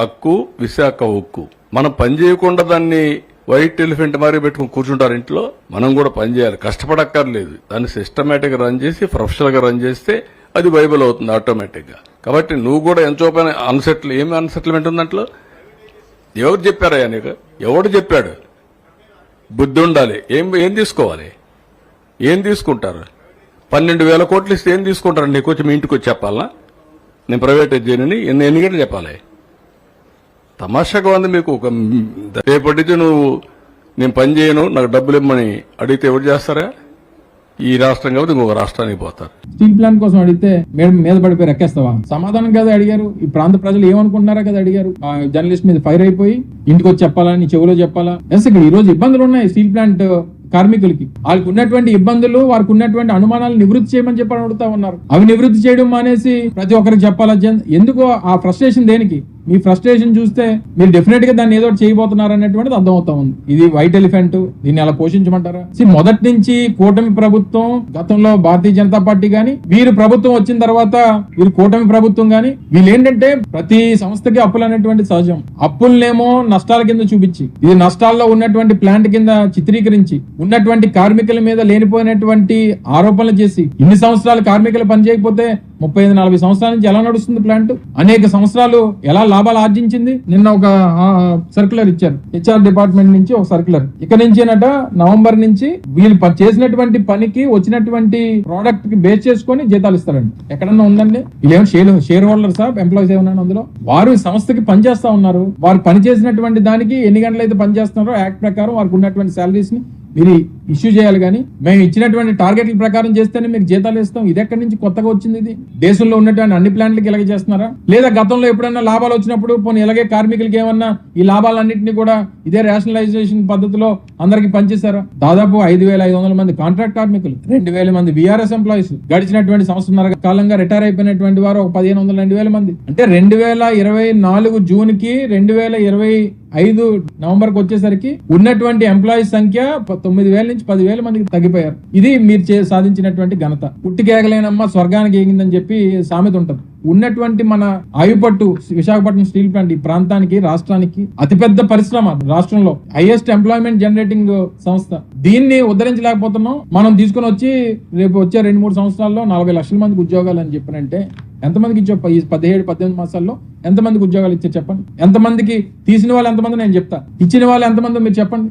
హక్కు విశాఖ ఉక్కు మనం పని చేయకుండా దాన్ని వైట్ ఎలిఫెంట్ మారి పెట్టుకుని కూర్చుంటారు ఇంట్లో మనం కూడా పని చేయాలి. కష్టపడక్కర్లేదు. దాన్ని సిస్టమేటిక్ రన్ చేసి ప్రొఫెషనల్గా రన్ చేస్తే అది బైబిల్ అవుతుంది ఆటోమేటిక్గా. కాబట్టి నువ్వు కూడా ఎంతో పని అన్సెటిల్ ఏమి అన్సెటిల్మెంట్ ఉంది దాంట్లో? ఎవరు చెప్పారయ్యా నీకు? ఎవడు చెప్పాడు? బుద్ధి ఉండాలి. ఏం ఏం తీసుకోవాలి? ఏం తీసుకుంటారు? పన్నెండు వేల కోట్లు ఇస్తే ఏం తీసుకుంటారు? నీకు వచ్చి మీ ఇంటికి వచ్చి చెప్పాలా? నేను ప్రైవేట్ చేయనని ఎన్ని ఎన్ని గంటలు చెప్పాలి? తమాషాగా ఉంది మీకు ఒక రేపటి నుంచి నువ్వు నేను పని చేయను నాకు డబ్బులు ఇమ్మని అడిగితే ఎవరు చేస్తారా? ఈ రాష్ట్రం కాబట్టి ఇంకొక రాష్ట్రానికి పోతారు. స్టీల్ ప్లాంట్ కోసం అడిగితే మేడం మీద పడిపోయి రెక్కేస్తావా? సమాధానం కదా అడిగారు. ఈ ప్రాంత ప్రజలు ఏమనుకుంటున్నారా కదా అడిగారు. ఆ జర్నలిస్ట్ మీద ఫైర్ అయిపోయి ఇంటికి వచ్చి చెప్పాలా నీ చెవిలో చెప్పాలా? ఎస్ ఇక్కడ ఈ రోజు ఇబ్బందులు ఉన్నాయి స్టీల్ ప్లాంట్ కార్మికులకి. వాళ్ళకి ఉన్నటువంటి ఇబ్బందులు వారికి ఉన్నటువంటి అనుమానాలు నివృత్తి చేయమని చెప్పని అడుగుతా ఉన్నారు. అవి నివృత్తి చేయడం మానేసి ప్రతి ఒక్కరికి చెప్పాలా ఎందుకో ఆ ఫ్రస్ట్రేషన్ దేనికి? మీ ఫ్రస్ట్రేషన్ చూస్తే మీరు డెఫినెట్గా దాన్ని ఏదో చేయబోతున్నారు అనేటువంటిది అర్థమవుతా ఉంది. ఇది వైట్ ఎలిఫెంట్ దీన్ని అలా పోషించమంటారా? మొదటి నుంచి కూటమి ప్రభుత్వం గతంలో భారతీయ జనతా పార్టీ గాని వీరు ప్రభుత్వం వచ్చిన తర్వాత వీరు కూటమి ప్రభుత్వం గాని వీళ్ళు ఏంటంటే ప్రతి సంస్థకి అప్పులు అనేటువంటి సహజం. అప్పులనేమో నష్టాల కింద చూపించి ఇది నష్టాల్లో ఉన్నటువంటి ప్లాంట్ కింద చిత్రీకరించి ఉన్నటువంటి కార్మికుల మీద లేనిపోయినటువంటి ఆరోపణలు చేసి ఇన్ని సంవత్సరాలు కార్మికులు పనిచేయకపోతే ముప్పై ఐదు నలభై సంవత్సరాల నుంచి ఎలా నడుస్తుంది ప్లాంట్ అనేక సంవత్సరాలు ఎలా లాభాలు ఆర్జించింది? నిన్న ఒక సర్క్యులర్ ఇచ్చారు. హెచ్ఆర్ డిపార్ట్మెంట్ నుంచి ఒక సర్క్యులర్ ఇక నుంచేనట నవంబర్ నుంచి వీళ్ళు చేసినటువంటి పనికి వచ్చినటువంటి ప్రోడక్ట్కి బేస్ చేసుకొని జీతాలు ఇస్తారండి ఎక్కడన్నా ఉందండి? వీళ్ళేమో షేర్ షేర్ హోల్డర్స్ ఎంప్లాయీస్ ఏమన్నా అందులో? వారు సంస్థకి పనిచేస్తా ఉన్నారు. వారు పని చేసినటువంటి దానికి ఎన్ని గంటలు అయితే పనిచేస్తున్నారో యాక్ట్ ప్రకారం వారికి ఉన్నటువంటి సాలరీస్ని మీరు ఇష్యూ చేయాలి కానీ మేము ఇచ్చినటువంటి టార్గెట్ల ప్రకారం చేస్తేనే మీకు జీతాలు ఇస్తాం. ఇది ఎక్కడి నుంచి కొత్తగా వచ్చింది ఇది? దేశంలో ఉన్నటువంటి అన్ని ప్లాంట్లకి ఇలాగే చేస్తున్నారా? లేదా గతంలో ఎప్పుడైనా లాభాలు వచ్చినప్పుడు పోనీ ఇలాగే కార్మికులకి ఏమన్నా ఈ లాభాలన్నింటినీ కూడా ఇదే రేషనలైజేషన్ పద్ధతిలో అందరికి పనిచేశారా? దాదాపు ఐదు వేల ఐదు వందల మంది కాంట్రాక్ట్ కార్మికులు రెండు వేల మంది బీఆర్ఎస్ ఎంప్లాయీస్ గడిచినటువంటి సంవత్సరం కాలంగా రిటైర్ అయిపోయినటువంటి వారు ఒక పదిహేను వందల రెండు వేల మంది. అంటే రెండు వేల ఇరవై నాలుగు జూన్కి రెండు వేల ఇరవై ఐదు నవంబర్కి వచ్చేసరికి ఉన్నటువంటి ఎంప్లాయీస్ సంఖ్య తొమ్మిది వేల నుంచి పదివేల మందికి తగ్గిపోయారు. ఇది మీరు చే- సాధించినటువంటి ఘనత. పుట్టికేగలేనమ్మ స్వర్గానికి ఏగిందని చెప్పి సామెత ఉంటది. ఉన్నటువంటి మన ఆయుపట్టు విశాఖపట్నం స్టీల్ ప్లాంట్ ఈ ప్రాంతానికి రాష్ట్రానికి అతిపెద్ద పరిశ్రమ రాష్ట్రంలో హైయెస్ట్ ఎంప్లాయ్మెంట్ జనరేటింగ్ సంస్థ. దీన్ని ఉద్ధరించలేకపోతున్నాం. మనం తీసుకుని వచ్చి రేపు వచ్చే రెండు మూడు సంవత్సరాల్లో నలభై లక్షల మందికి ఉద్యోగాలు అని చెప్పినంటే ఎంతమందికి ఇచ్చే ఈ పదిహేడు పద్దెనిమిది మాసాల్లో ఎంతమందికి ఉద్యోగాలు ఇచ్చే చెప్పండి? ఎంతమందికి తీసిన వాళ్ళు ఎంతమంది నేను చెప్తా. ఇచ్చిన వాళ్ళు ఎంతమంది మీరు చెప్పండి?